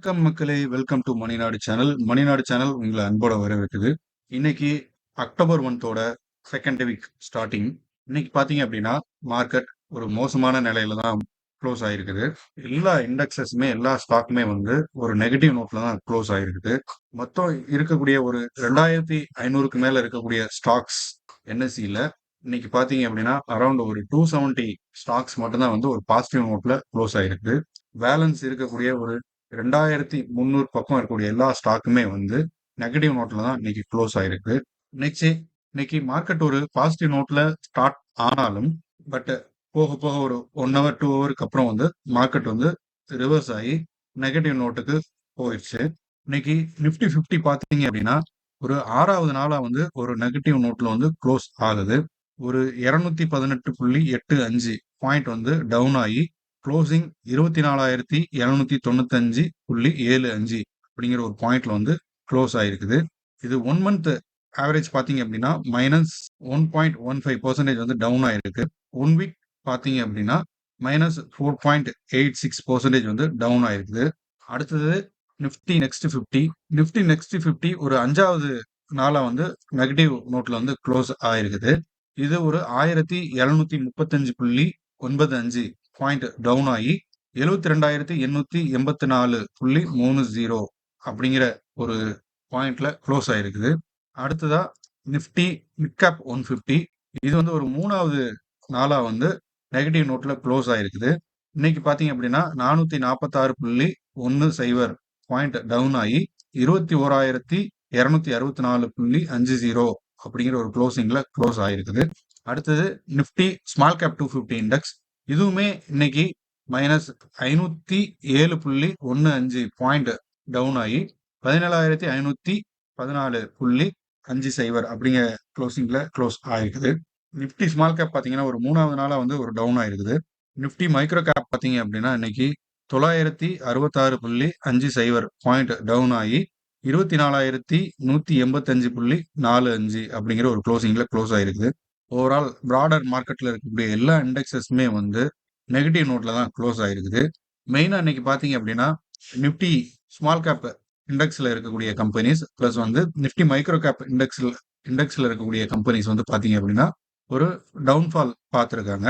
வணக்கம் மக்களே. Welcome to Maninadu channel Maninadu channel உங்களை அன்போட வரவேற்குது. இன்னைக்கு அக்டோபர் ஒன்த்தோட செகண்ட் வீக் ஸ்டார்டிங் இன்னைக்கு பார்த்தீங்க அப்படின்னா மார்க்கெட் ஒரு மோசமான நிலையில தான் க்ளோஸ் ஆயிருக்குது. எல்லா இண்டெக்ஸஸுமே எல்லா ஸ்டாக்குமே வந்து ஒரு நெகட்டிவ் நோட்ல தான் க்ளோஸ் ஆயிருக்குது. மொத்தம் இருக்கக்கூடிய ஒரு ரெண்டாயிரத்தி ஐநூறுக்கு மேல இருக்கக்கூடிய ஸ்டாக்ஸ் என்எஸ்சியில் இன்னைக்கு பார்த்தீங்க அப்படின்னா அரௌண்ட் ஒரு டூ செவன்ட்டி ஸ்டாக்ஸ் மட்டும்தான் வந்து ஒரு பாசிட்டிவ் நோட்ல க்ளோஸ் ஆயிருக்கு பேலன்ஸ் இருக்கக்கூடிய ஒரு ரெண்டாயிரத்தி முந்நூறு பக்கம் இருக்கக்கூடிய எல்லா ஸ்டாக்குமே வந்து நெகட்டிவ் நோட்ல தான் இன்னைக்கு க்ளோஸ் ஆயிருக்கு. நெக்ஸ்ட் இன்னைக்கு மார்க்கெட் ஒரு பாசிட்டிவ் நோட்ல ஸ்டார்ட் ஆனாலும் பட் போக போக ஒரு ஒன் ஹவர் டூ ஹவருக்கு அப்புறம் வந்து மார்க்கெட் வந்து ரிவர்ஸ் ஆகி நெகட்டிவ் நோட்டுக்கு போயிடுச்சு. இன்னைக்கு நிஃப்டி ஃபிஃப்டி பார்த்தீங்க அப்படின்னா ஒரு ஆறாவது நாளா வந்து ஒரு நெகட்டிவ் நோட்ல வந்து க்ளோஸ் ஆகுது. ஒரு இரநூத்தி பதினெட்டு புள்ளி எட்டு அஞ்சு பாயிண்ட் வந்து டவுன் ஆகி க்ளோசிங் இருபத்தி நாலாயிரத்தி எழுநூத்தி தொண்ணூத்தஞ்சு புள்ளி ஏழு அஞ்சு அப்படிங்கிற ஒரு பாயிண்ட்ல வந்து க்ளோஸ் ஆயிருக்குது. இது ஒன் மந்த் ஆவரேஜ் பார்த்தீங்க அப்படின்னா minus one point one five percentage வந்து டவுன் ஆயிருக்கு. ஒன் வீக் பார்த்தீங்க அப்படின்னா minus four point eight six percentage வந்து டவுன் ஆயிருக்குது. அடுத்தது Nifty next fifty Nifty next fifty ஒரு அஞ்சாவது நாளாக வந்து நெகட்டிவ் நோட்ல வந்து க்ளோஸ் ஆயிருக்குது. இது ஒரு ஆயிரத்தி எழுநூத்தி முப்பத்தஞ்சு புள்ளி ஒன்பது அஞ்சு பாயிண்ட் டவுன் ஆகி எழுபத்தி ரெண்டாயிரத்தி எண்ணூத்தி எண்பத்தி நாலு புள்ளி மூணு ஜீரோ அப்படிங்கிற ஒரு பாயிண்ட்ல க்ளோஸ் ஆயிருக்குது. அடுத்ததா நிஃப்டி மிட்கேப் ஒன் ஃபிஃப்டி இது வந்து ஒரு மூணாவது நாளா வந்து நெகட்டிவ் நோட்ல க்ளோஸ் ஆயிருக்குது. இன்னைக்கு பாத்தீங்க அப்படின்னா நானூத்தி நாற்பத்தாறு புள்ளி ஒன்னு சைவர் பாயிண்ட் டவுன் ஆகி இருபத்தி ஓராயிரத்தி இருநூத்தி அறுபத்தி நாலு புள்ளி அஞ்சு ஜீரோ அப்படிங்கிற ஒரு க்ளோசிங்ல க்ளோஸ் ஆயிருக்குது. அடுத்தது Nifty small cap two fifty index இதுவுமே இன்னைக்கு மைனஸ் ஐநூத்தி ஏழு புள்ளி ஒன்று அஞ்சு பாயிண்ட் டவுன் ஆகி பதினேழாயிரத்தி ஐநூத்தி பதினாலு புள்ளி அஞ்சு சைவர் அப்படிங்கிற க்ளோசிங்ல க்ளோஸ் ஆயிருக்குது. நிஃப்டி ஸ்மால் கேப் பார்த்தீங்கன்னா ஒரு மூணாவது நாளாக வந்து ஒரு டவுன் ஆயிருக்குது. நிஃப்டி மைக்ரோ கேப் பார்த்தீங்க அப்படின்னா இன்னைக்கு தொள்ளாயிரத்தி அறுபத்தாறு புள்ளி அஞ்சு சைவர் பாயிண்ட் டவுன் ஆகி இருபத்தி நாலாயிரத்தி நூத்தி எண்பத்தஞ்சு புள்ளி நாலு அஞ்சு அப்படிங்கிற ஒரு க்ளோசிங்ல க்ளோஸ் ஆயிருக்குது. ஓவரால் ப்ராடர் மார்க்கெட்டில் இருக்கக்கூடிய எல்லா இண்டெக்ஸஸுமே வந்து நெகட்டிவ் நோட்டில் தான் க்ளோஸ் ஆகிருக்குது மெயினாக இன்னைக்கு பார்த்தீங்க அப்படின்னா நிஃப்டி ஸ்மால் கேப் இண்டெக்ஸில் இருக்கக்கூடிய கம்பெனிஸ் ப்ளஸ் வந்து நிஃப்டி மைக்ரோ கேப் இண்டெக்ஸில் இண்டெக்ஸில் இருக்கக்கூடிய கம்பெனிஸ் வந்து பார்த்தீங்க அப்படின்னா ஒரு டவுன்ஃபால் பார்த்துருக்காங்க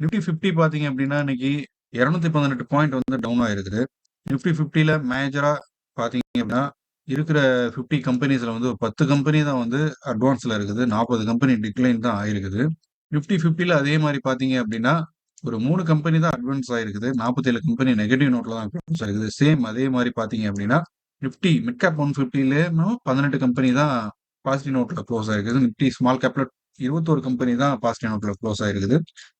நிஃப்டி ஃபிஃப்டி பார்த்தீங்க அப்படின்னா இன்னைக்கு இரநூத்தி பதினெட்டு பாயிண்ட் வந்து டவுன் ஆயிருக்குது நிஃப்டி ஃபிஃப்டியில் மேஜராக பார்த்தீங்க அப்படின்னா இருக்கிற ஃபிஃப்டி கம்பெனிஸில் வந்து ஒரு பத்து கம்பெனி தான் வந்து அட்வான்ஸில் இருக்குது. நாற்பது கம்பெனி டிக்ளைன் தான் ஆயிருக்குது. ஃபிஃப்டி ஃபிஃப்டியில் அதே மாதிரி பார்த்தீங்க அப்படின்னா ஒரு மூணு கம்பெனி தான் அட்வான்ஸ் ஆயிருக்குது. நாற்பத்தேழு கம்பெனி நெகட்டிவ் நோட்டில் தான் அட்வான்ஸ் ஆயிருக்குது. சேம் அதே மாதிரி பார்த்தீங்க அப்படின்னா நிஃப்டி மிட் கேப் ஒன் ஃபிஃப்டிலேயும் பதினெட்டு கம்பெனி தான் பாசிட்டிவ் நோட்டில் க்ளோஸ் ஆயிருக்குது. நிஃப்டி ஸ்மால் கேப்பில் இருபத்தோரு கம்பெனி தான் பாசிட்டிவ் நோட்டில் க்ளோஸ் ஆயிருக்குது.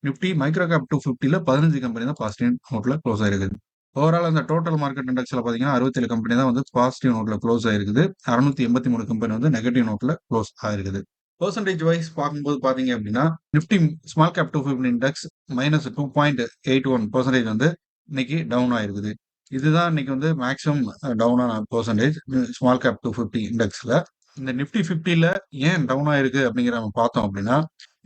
நிஃப்டி மைக்ரோ கேப் டூ ஃபிஃப்டியில் பதினஞ்சு கம்பெனி தான் பாசிட்டிவ் நோட்டில் க்ளோஸ் ஆயிருக்குது. ஓவரால் அந்த டோட்டல் மார்க்கெட் இண்டெக்ஸில் பார்த்தீங்கன்னா அறுபத்தேழு கம்பெனி தான் வந்து பாசிட்டிவ் நோட்டில் க்ளோஸ் ஆயிருக்குது. அறுநூத்தி எண்பத்தி மூணு கம்பெனி வந்து நெகட்டிவ் நோட்டில் க்ளோஸ் ஆயிருக்குது. பர்சன்டேஜ் வைஸ் பார்க்கும்போது பார்த்தீங்க அப்படின்னா Nifty small cap two fifty index minus two point eight one percentage வந்து இன்னைக்கு டவுன் ஆயிருக்குது. இதுதான் இன்னைக்கு வந்து maximum down percentage small cap two fifty இண்டெக்ஸில் இந்த நிஃப்டி ஃபிஃப்டியில் ஏன் டவுன் ஆயிருக்கு அப்படிங்கிற நம்ம பார்த்தோம் அப்படின்னா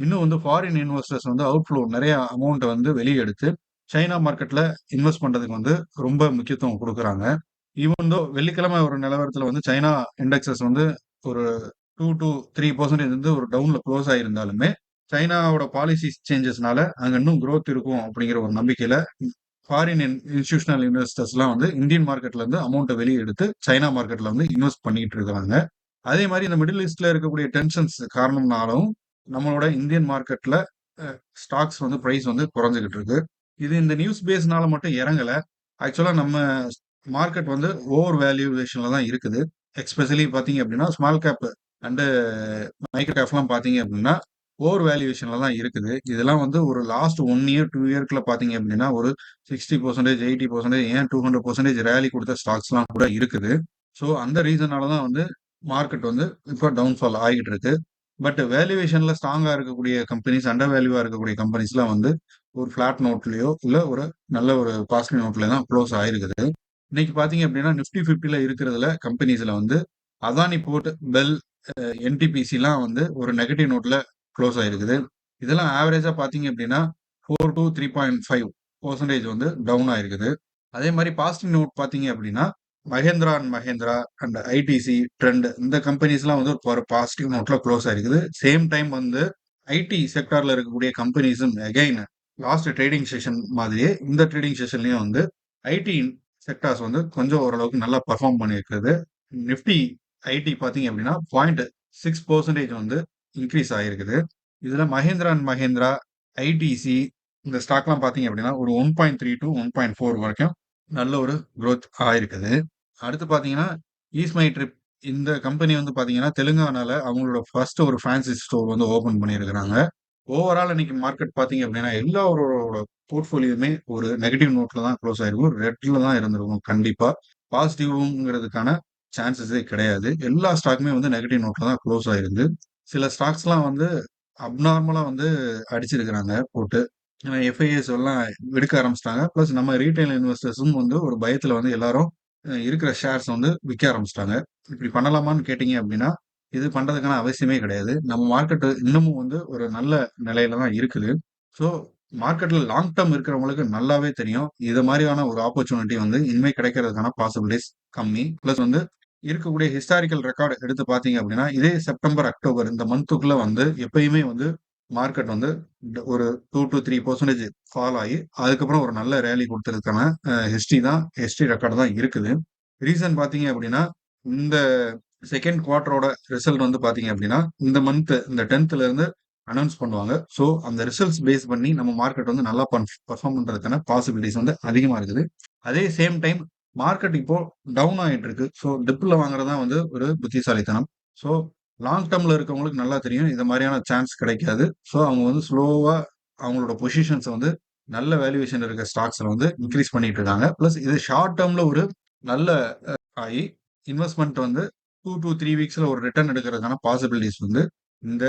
இன்னும் வந்து ஃபாரின் இன்வெஸ்டர்ஸ் வந்து அவுட் ஃப்ளோ நிறைய அமௌண்ட்டை வந்து வெளியே எடுத்து சைனா மார்க்கெட்ல இன்வெஸ்ட் பண்றதுக்கு வந்து ரொம்ப முக்கியத்துவம் கொடுக்குறாங்க. ஈவன் தோ வெள்ளிக்கிழமை ஒரு நிலவரத்துல வந்து சைனா இண்டெக்ஸஸ் வந்து ஒரு டூ டு த்ரீ பர்சன்டேஜ் வந்து ஒரு டவுன்ல க்ளோஸ் ஆயிருந்தாலுமே சைனாவோட பாலிசி சேஞ்சஸ்னால அங்க இன்னும் க்ரோத் இருக்கும் அப்படிங்கிற ஒரு நம்பிக்கையில ஃபாரின் இன்ஸ்டியூஷனல் இன்வெஸ்டர்ஸ்லாம் வந்து இந்தியன் மார்க்கெட்ல இருந்து அமௌண்ட்டை வெளியே எடுத்து சைனா மார்க்கெட்ல வந்து இன்வெஸ்ட் பண்ணிட்டு இருக்காங்க. அதே மாதிரி இந்த மிடில் ஈஸ்ட்ல இருக்கக்கூடிய டென்ஷன்ஸ் காரணம்னாலும் நம்மளோட இந்தியன் மார்க்கெட்ல ஸ்டாக்ஸ் வந்து ப்ரைஸ் வந்து குறைஞ்சிக்கிட்டு இருக்கு. இது இந்த நியூஸ் பேஸ்னால மட்டும் இறங்கல. ஆக்சுவலா நம்ம மார்க்கெட் வந்து ஓவர் வேல்யூவேஷன்ல தான் இருக்குது. எக்ஸ்பெஷலி பாத்தீங்க அப்படின்னா ஸ்மால் கேப் அண்டு மைக்ரோ கேப்லாம் பாத்தீங்க அப்படின்னா ஓவர் வேல்யூவேஷன்ல தான் இருக்குது. இதெல்லாம் வந்து ஒரு லாஸ்ட் ஒன் இயர் டூ இயர்க்குள்ள பாத்தீங்க அப்படின்னா ஒரு சிக்ஸ்டி பர்சன்டேஜ் எயிட்டி பர்சன்டேஜ் ஏன் டூ ஹண்ட்ரட் பர்சன்டேஜ் ரேலி கொடுத்த ஸ்டாக்ஸ்லாம் கூட இருக்குது. ஸோ அந்த ரீசனால தான் வந்து மார்க்கெட் வந்து இப்போ டவுன்ஃபால் ஆகிட்டு இருக்கு. பட் வேல்யூவேஷன்ல ஸ்ட்ராங்கா இருக்கக்கூடிய கம்பெனிஸ் அண்டர் வேல்யூவா இருக்கக்கூடிய கம்பெனிஸ்லாம் வந்து ஒரு ஃபிளாட் நோட்லயோ இல்ல ஒரு நல்ல ஒரு பாசிட்டிவ் நோட்ல தான் க்ளோஸ் ஆயிருக்குது. இன்னைக்கு பாத்தீங்க அப்படின்னா நிப்டி பிப்டில இருக்கிறதுல கம்பெனிஸ்ல வந்து அதானி போர்ட் பெல் என்டிபிசிலாம் வந்து ஒரு நெகட்டிவ் நோட்ல க்ளோஸ் ஆயிருக்குது. இதெல்லாம் ஆவரேஜா பாத்தீங்க அப்படின்னா four to three point five percentage வந்து டவுன் ஆயிருக்குது. அதே மாதிரி பாசிட்டிவ் நோட் பாத்தீங்க அப்படின்னா Mahindra and Mahindra and ITC Trent இந்த கம்பெனிஸ்லாம் வந்து ஒரு பாசிட்டிவ் நோட்ல க்ளோஸ் ஆயிருக்குது. சேம் டைம் வந்து ஐடி செக்டார்ல இருக்கக்கூடிய கம்பெனிஸும் அகைன் லாஸ்ட் ட்ரேடிங் செஷன் மாதிரியே இந்த ட்ரேடிங் செஷன்லயும் வந்து ஐடி செக்டார்ஸ் வந்து கொஞ்சம் ஓரளவுக்கு நல்லா பர்ஃபார்ம் பண்ணியிருக்குது. நிஃப்டி ஐடி பார்த்தீங்க அப்படின்னா பாயிண்ட் சிக்ஸ் பர்சன்டேஜ் வந்து இன்க்ரீஸ் ஆகிருக்குது இதில் மஹேந்திரா அண்ட் மஹேந்திரா ஐடிசி இந்த ஸ்டாக்லாம் பார்த்தீங்க அப்படின்னா ஒரு one point three to one point four வரைக்கும் நல்ல ஒரு க்ரோத் ஆயிருக்குது. அடுத்து பார்த்தீங்கன்னா ஈஸ்மை ட்ரிப் இந்த கம்பெனி வந்து பார்த்தீங்கன்னா தெலுங்கானால அவங்களோட ஃபர்ஸ்ட் ஒரு ஃபேன்சி ஸ்டோர் வந்து ஓப்பன் பண்ணியிருக்கிறாங்க. ஓவரால் இன்னைக்கு மார்க்கெட் பார்த்தீங்க அப்படின்னா எல்லாரோட போர்ட்ஃபோலியோமே ஒரு நெகட்டிவ் நோட்ல தான் க்ளோஸ் ஆயிருக்கும். ரெட்ல தான் இருந்திருக்கும் கண்டிப்பாக பாசிட்டிவ்ங்கிறதுக்கான சான்சஸே கிடையாது. எல்லா ஸ்டாக்குமே வந்து நெகட்டிவ் நோட்ல தான் க்ளோஸ் ஆயிருந்து சில ஸ்டாக்ஸ்லாம் வந்து அப்நார்மலா வந்து அடிச்சிருக்கிறாங்க போட்டு. எஃப்ஐஎஸ் எல்லாம் எடுக்க ஆரம்பிச்சிட்டாங்க. ப்ளஸ் நம்ம ரீட்டைல் இன்வெஸ்டர்ஸும் வந்து ஒரு பயத்துல வந்து எல்லாரும் இருக்கிற ஷேர்ஸ் வந்து விற்க ஆரம்பிச்சிட்டாங்க. இப்படி பண்ணலாமான்னு கேட்டிங்க அப்படின்னா இது பண்ணுறதுக்கான அவசியமே கிடையாது. நம்ம மார்க்கெட்டு இன்னமும் வந்து ஒரு நல்ல நிலையில தான் இருக்குது. ஸோ மார்க்கெட்டில் லாங் டேர்ம் இருக்கிறவங்களுக்கு நல்லாவே தெரியும். இது மாதிரியான ஒரு ஆப்பர்ச்சுனிட்டி வந்து இனிமே கிடைக்கிறதுக்கான பாசிபிலிட்டிஸ் கம்மி. ப்ளஸ் வந்து இருக்கக்கூடிய ஹிஸ்டாரிக்கல் ரெக்கார்டு எடுத்து பார்த்தீங்க அப்படின்னா இதே செப்டம்பர் அக்டோபர் இந்த மந்த்துக்குள்ள வந்து எப்பயுமே வந்து மார்க்கெட் வந்து ஒரு two to three percentage fall ஆகி அதுக்கப்புறம் ஒரு நல்ல ரேலி கொடுத்ததுக்கான ஹிஸ்ட்ரி தான் ஹிஸ்ட்ரி ரெக்கார்டு தான் இருக்குது. ரீசன் பார்த்தீங்க அப்படின்னா இந்த செகண்ட் குவார்டரோட ரிசல்ட் வந்து பார்த்தீங்க அப்படின்னா இந்த மந்த் இந்த டென்த்ல இருந்து அனௌன்ஸ் பண்ணுவாங்க. ஸோ அந்த ரிசல்ட்ஸ் பேஸ் பண்ணி நம்ம மார்க்கெட் வந்து நல்லா பர்ஃபார்ம் பண்ணுறதுக்கான பாசிபிலிட்டிஸ் வந்து அதிகமாக இருக்குது. அதே சேம் டைம் மார்க்கெட் இப்போ டவுன் ஆகிட்டு இருக்கு. ஸோ டிப்பில் வாங்குறது தான் வந்து ஒரு புத்திசாலித்தனம். ஸோ லாங் டேர்ம்ல இருக்கவங்களுக்கு நல்லா தெரியும். இந்த மாதிரியான சான்ஸ் கிடைக்காது. ஸோ அவங்க வந்து ஸ்லோவா அவங்களோட பொசிஷன்ஸை வந்து நல்ல வேல்யூவேஷன் இருக்க ஸ்டாக்ஸ்ல வந்து இன்க்ரீஸ் பண்ணிட்டு இருக்காங்க. ப்ளஸ் இது ஷார்ட் டேர்ம்ல ஒரு நல்ல ஆகி இன்வெஸ்ட்மெண்ட் வந்து டூ டூ த்ரீ வீக்ஸ்ல ஒரு ரிட்டர்ன் எடுக்கிறதுக்கான பாசிபிலிட்டிஸ் வந்து இந்த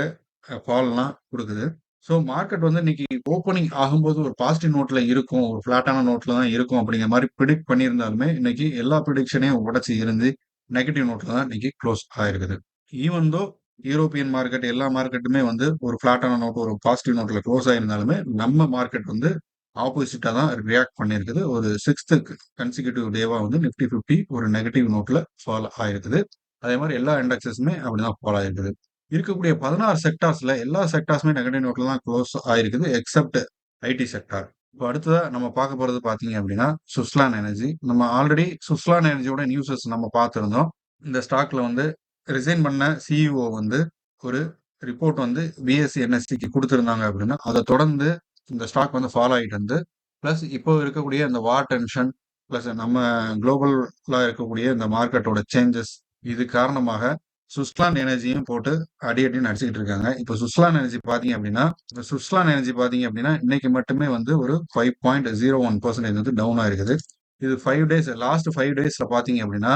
ஃபால்லாம் கொடுக்குது. ஸோ மார்க்கெட் வந்து இன்னைக்கு ஓப்பனிங் ஆகும்போது ஒரு பாசிட்டிவ் நோட்ல இருக்கும். ஒரு ஃபிளாட்டான நோட்ல தான் இருக்கும் அப்படிங்கிற மாதிரி ப்ரிடிக்ட் பண்ணியிருந்தாலுமே இன்னைக்கு எல்லா ப்ரிடிக்ஷனையும் உடச்சி இருந்து நெகட்டிவ் நோட்ல தான் இன்னைக்கு க்ளோஸ் ஆயிருக்குது. ஈவன் தோ யூரோப்பியன் மார்க்கெட் எல்லா மார்க்கெட்டுமே வந்து ஒரு ஃபிளாட்டான நோட் ஒரு பாசிட்டிவ் நோட்டில் க்ளோஸ் ஆயிருந்தாலுமே நம்ம மார்க்கெட் வந்து ஆப்போசிட்டாக தான் ரியாக்ட் பண்ணியிருக்குது. ஒரு சிக்ஸ்த்து கன்சிக்யூட்டிவ் டேவாக வந்து நிஃப்டி ஃபிஃப்டி ஒரு நெகட்டிவ் நோட்டில் ஃபால் ஆயிருக்குது. அதே மாதிரி எல்லா இண்டெக்ஸஸுமே அப்படிதான் ஃபால் ஆயிருக்குது. இருக்கக்கூடிய பதினாறு செக்டார்ஸில் எல்லா செக்டார்ஸுமே நெகட்டிவ் நோட்ல தான் க்ளோஸ் ஆயிருக்குது எக்ஸப்ட் ஐடி செக்டார் இப்போ அடுத்ததாக நம்ம பார்க்க போகிறது பார்த்தீங்க அப்படின்னா சுஸ்லான் எனர்ஜி நம்ம ஆல்ரெடி சுஸ்லான் எனர்ஜியோட நியூஸஸ் நம்ம பார்த்துருந்தோம். இந்த ஸ்டாக்ல வந்து ரிசைன் பண்ண சிஇஓ வந்து ஒரு ரிப்போர்ட் வந்து பிஎஸ்சி என்எஸ்சிக்கு கொடுத்துருந்தாங்க அப்படின்னா அதை தொடர்ந்து இந்த ஸ்டாக் வந்து ஃபாலோ ஆகிட்டு வந்து ப்ளஸ் இப்போ இருக்கக்கூடிய இந்த வார் டென்ஷன் ப்ளஸ் நம்ம குளோபலாக இருக்கக்கூடிய இந்த மார்க்கெட்டோட சேஞ்சஸ் இது காரணமாக சுஸ்லான் எனர்ஜியும் போட்டு அடி அடின்னு அடிச்சுக்கிட்டு இருக்காங்க. இப்போ சுஸ்லான் எனர்ஜி பார்த்தீங்க அப்படின்னா இப்போ சுஸ்லான் எனர்ஜி பார்த்தீங்க அப்படின்னா இன்னைக்கு மட்டுமே வந்து ஒரு five point zero one percentage வந்து டவுன் ஆயிருக்குது இது ஃபைவ் டேஸ் லாஸ்ட் ஃபைவ் டேஸில் பார்த்தீங்க அப்படின்னா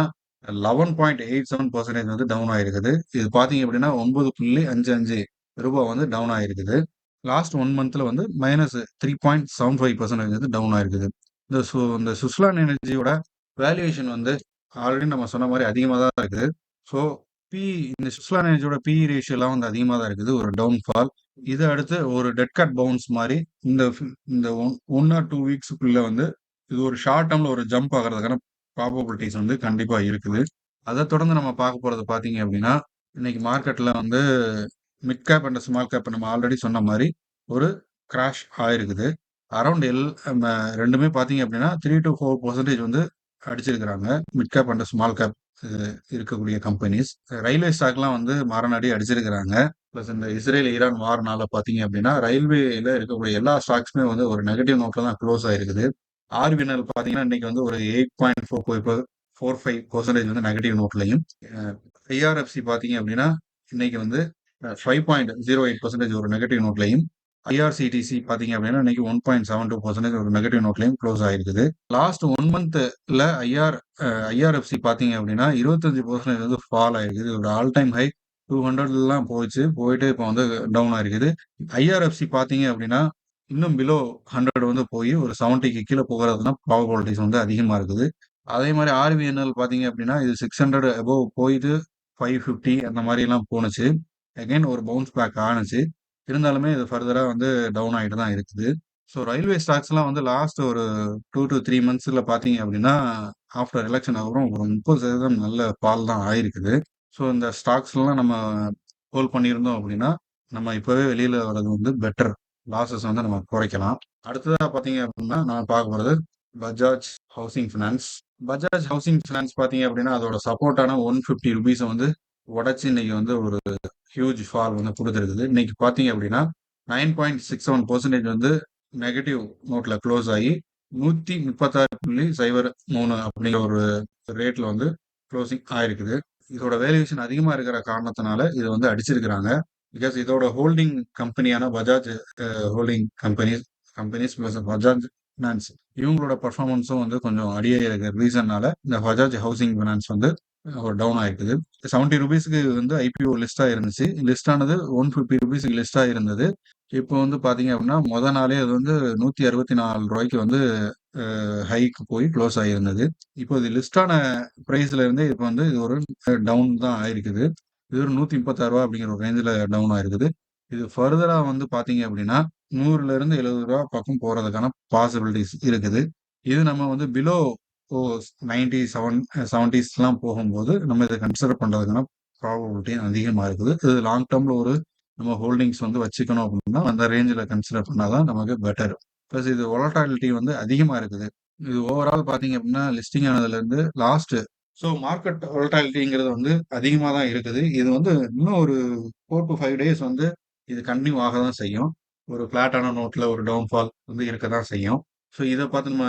eleven point eight seven percentage வந்து டவுன் ஆயிருக்குது. இது பார்த்தீங்க அப்படின்னா ஒன்பது புள்ளி அஞ்சு அஞ்சு ரூபாய் வந்து டவுன் ஆயிருக்குது. லாஸ்ட் ஒன் மந்த்ல வந்து minus three point seven five percentage வந்து டவுன் ஆயிருக்குது. இந்த சு இந்த சுஸ்லான் எனர்ஜியோட வேல்யூவேஷன் வந்து ஆல்ரெடி நம்ம சொன்ன மாதிரி அதிகமாக தான் இருக்குது. ஸோ பி இந்த சுஸ்லான் எனர்ஜியோட பி ரேஷியோலாம் வந்து அதிகமாக தான் இருக்குது. ஒரு டவுன் ஃபால் இதை அடுத்து ஒரு டெட் கட் பவுன்ஸ் மாதிரி இந்த இந்த ஒன் ஒன் ஆர் டூ வீக்ஸுக்குள்ள வந்து இது ஒரு ஷார்ட் டேர்ம்ல ஒரு ஜம்ப் ஆகிறதுக்கான ப்ராபபிலிட்டிஸ் வந்து கண்டிப்பா இருக்குது. அதை தொடர்ந்து நம்ம பார்க்க போறது பாத்தீங்க அப்படின்னா இன்னைக்கு மார்க்கெட்ல வந்து mid cap and small cap நம்ம ஆல்ரெடி சொன்ன மாதிரி ஒரு கிராஷ் ஆயிருக்குது. அரௌண்ட் எல் ரெண்டுமே பாத்தீங்க அப்படின்னா த்ரீ டு ஃபோர் பர்சன்டேஜ் வந்து அடிச்சிருக்கிறாங்க. Mid cap and small cap இருக்கக்கூடிய கம்பெனிஸ் ரயில்வே ஸ்டாக்லாம் வந்து மாறனாடி அடிச்சிருக்கிறாங்க. ப்ளஸ் இந்த இஸ்ரேல் ஈரான் வாரனால பாத்தீங்க அப்படின்னா ரயில்வேல இருக்கக்கூடிய எல்லா ஸ்டாக்ஸுமே வந்து ஒரு நெகட்டிவ் நோட்ல தான் க்ளோஸ் ஆயிருக்குது. ஆர்வினல் பாத்தீங்கன்னா இன்னைக்கு வந்து ஒரு eight point four four five percentage வந்து நெகட்டிவ் நோட்லையும் ஐஆர்எஃப்சி பாத்தீங்க அப்படின்னா இன்னைக்கு வந்து five point zero eight percentage ஒரு நெகட்டிவ் நோட்லையும் ஐஆர்சிடிசி பாத்தீங்க அப்படின்னா இன்னைக்கு one point seven two percentage ஒரு நெகட்டிவ் நோட்லையும் க்ளோஸ் ஆயிருக்குது. லாஸ்ட் ஒன் மந்த்ல ஐஆர் ஐஆர்எஃப்சி பாத்தீங்க அப்படின்னா இருபத்தஞ்சு பர்சன்டேஜ் வந்து ஃபால் ஆயிருக்குது. ஒரு ஆல் டைம் ஹை டூ ஹண்ட்ரட்லாம் போயிடுச்சு. போயிட்டு இப்போ வந்து டவுன் ஆயிருக்குது ஐஆர்எஃப்சி பாத்தீங்க அப்படின்னா இன்னும் பிலோ ஹண்ட்ரட் வந்து போய் ஒரு செவன்ட்டிக்கு கீழே போகிறதுனா ப்ராபபிலிட்டிஸ் வந்து அதிகமாக இருக்குது. அதே மாதிரி ஆர்விஎன்எல் பார்த்தீங்க அப்படின்னா இது சிக்ஸ் ஹண்ட்ரட் அபோவ் போயிட்டு ஃபைவ் ஃபிஃப்டி அந்த மாதிரிலாம் போணுச்சு. அகைன் ஒரு பவுன்ஸ் பேக் ஆணுச்சு. இருந்தாலுமே இது ஃபர்தராக வந்து டவுன் ஆகிட்டு தான் இருக்குது. ஸோ ரயில்வே ஸ்டாக்ஸ்லாம் வந்து லாஸ்ட் ஒரு டூ டு த்ரீ மந்த்ஸில் பார்த்தீங்க அப்படின்னா ஆஃப்டர் எலெக்ஷன் அப்புறம் ஒரு முப்பது சதவீதம் நல்ல பால் தான் ஆயிருக்குது. ஸோ இந்த ஸ்டாக்ஸ்லாம் நம்ம ஹோல்ட் பண்ணியிருந்தோம் அப்படின்னா நம்ம இப்போவே வெளியில் வர்றது வந்து பெட்டர் லாஸஸ் வந்து நம்ம குறைக்கலாம். அடுத்ததாக பார்த்தீங்க அப்படின்னா நம்ம பார்க்க போகிறது Bajaj housing finance Bajaj housing finance பார்த்தீங்க அப்படின்னா அதோட சப்போர்ட்டான ஒன் ஃபிஃப்டி ருபீஸை வந்து உடச்சி இன்னைக்கு வந்து ஒரு ஹியூஜ் ஃபால் வந்து கொடுத்துருக்குது. இன்னைக்கு பார்த்தீங்க அப்படின்னா nine point six seven percentage வந்து நெகட்டிவ் நோட்டில் க்ளோஸ் ஆகி நூற்றி முப்பத்தாறு புள்ளி சைபர் மூணு அப்படிங்கிற ஒரு ரேட்டில் வந்து க்ளோசிங் ஆயிருக்குது. இதோட வேல்யூஷன் அதிகமாக இருக்கிற காரணத்தினால இதை வந்து அடிச்சிருக்கிறாங்க. பிகாஸ் இதோட holding கம்பெனியான Bajaj holding companies companies plus Bajaj finance இவங்களோட பர்ஃபார்மன்ஸும் வந்து கொஞ்சம் அடியே இருக்கிற ரீசன்னால இந்த பஜாஜ் ஹவுசிங் ஃபினான்ஸ் வந்து ஒரு டவுன் ஆயிருக்குது. செவன்ட்டி ருபீஸ்க்கு வந்து ஐபிஓ லிஸ்டா இருந்துச்சு. லிஸ்ட் ஆனது ஒன் ஃபிஃப்டி ருபீஸ்க்கு லிஸ்டா இருந்தது. இப்போ வந்து பாத்தீங்க அப்படின்னா முத நாளே அது வந்து நூத்தி அறுபத்தி நாலு ரூபாய்க்கு வந்து ஹைக்கு போய் க்ளோஸ் ஆகியிருந்தது இப்போ இது லிஸ்டான ப்ரைஸ்ல இருந்தே இப்போ வந்து இது ஒரு டவுன் தான் ஆயிருக்குது. இது ஒரு நூத்தி முப்பத்தாறு ரூபா அப்படிங்கிற ஒரு ரேஞ்சில் டவுன் ஆயிருக்குது. இது ஃபர்தரா வந்து பாத்தீங்க அப்படின்னா நூறுல இருந்து எழுபது ரூபா பக்கம் போறதுக்கான பாசிபிலிட்டிஸ் இருக்குது. இது நம்ம வந்து பிலோ ஓ நைன்டி செவன் செவன்டிஸ்லாம் போகும்போது நம்ம இதை கன்சிடர் பண்றதுக்கான ப்ராபபிலிட்டி அதிகமாக இருக்குது. இது லாங் டேர்ம்ல ஒரு நம்ம ஹோல்டிங்ஸ் வந்து வச்சுக்கணும் அப்படின்னா அந்த ரேஞ்சில் கன்சிடர் பண்ணாதான் நமக்கு பெட்டர் ப்ளஸ் இது ஒலட்டாலிட்டி வந்து அதிகமாக இருக்குது. இது ஓவரால் பார்த்தீங்க அப்படின்னா லிஸ்டிங் ஆனதுலேருந்து லாஸ்ட் ஸோ மார்க்கெட் ஒலட்டாலிட்டிங்கிறது வந்து அதிகமாக தான் இருக்குது. இது வந்து இன்னும் ஒரு ஃபோர் டு ஃபைவ் டேஸ் வந்து இது கண்டினியூ ஆக தான் செய்யும். ஒரு ஃப்ளாட்டான நோட்டில் ஒரு டவுன்ஃபால் வந்து இருக்க தான் செய்யும். ஸோ இதை பார்த்து நம்ம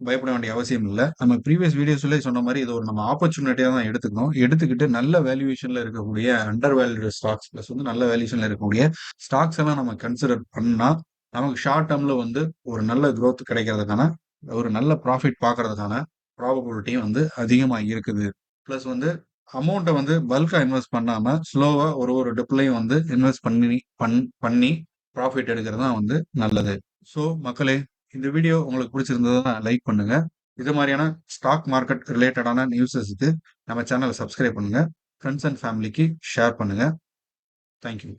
பயப்பட வேண்டிய அவசியம் இல்லை. நம்ம ப்ரீவியஸ் வீடியோஸ்ல சொன்ன மாதிரி இது ஒரு நம்ம ஆப்பர்ச்சுனிட்டியாக தான் எடுத்துக்கணும். எடுத்துக்கிட்டு நல்ல வேல்யூவேஷன்ல இருக்கக்கூடிய அண்டர் வேல்யூ ஸ்டாக்ஸ் ப்ளஸ் வந்து நல்ல வேல்யூஷன்ல இருக்கக்கூடிய ஸ்டாக்ஸ் எல்லாம் நம்ம கன்சிடர் பண்ணா நமக்கு ஷார்ட் டேர்ம்ல வந்து ஒரு நல்ல க்ரோத் கிடைக்கிறதுக்கான ஒரு நல்ல ப்ராஃபிட் பார்க்கறதுக்கான ப்ராபபிலிட்டியும் வந்து அதிகமாக இருக்குது. ப்ளஸ் வந்து அமௌண்ட்டை வந்து பல்காக இன்வெஸ்ட் பண்ணாமல் ஸ்லோவாக ஒரு ஒரு டிப்லையும் வந்து இன்வெஸ்ட் பண்ணி பண் பண்ணி ப்ராஃபிட் எடுக்கிறது தான் வந்து நல்லது. ஸோ மக்களே இந்த வீடியோ உங்களுக்கு பிடிச்சிருந்ததுன்னா லைக் பண்ணுங்க. இது மாதிரியான ஸ்டாக் மார்க்கெட் ரிலேட்டடான நியூஸஸுக்கு நம்ம சேனலை சப்ஸ்கிரைப் பண்ணுங்க. ஃப்ரெண்ட்ஸ் அண்ட் ஃபேமிலிக்கு ஷேர் பண்ணுங்க. Thank you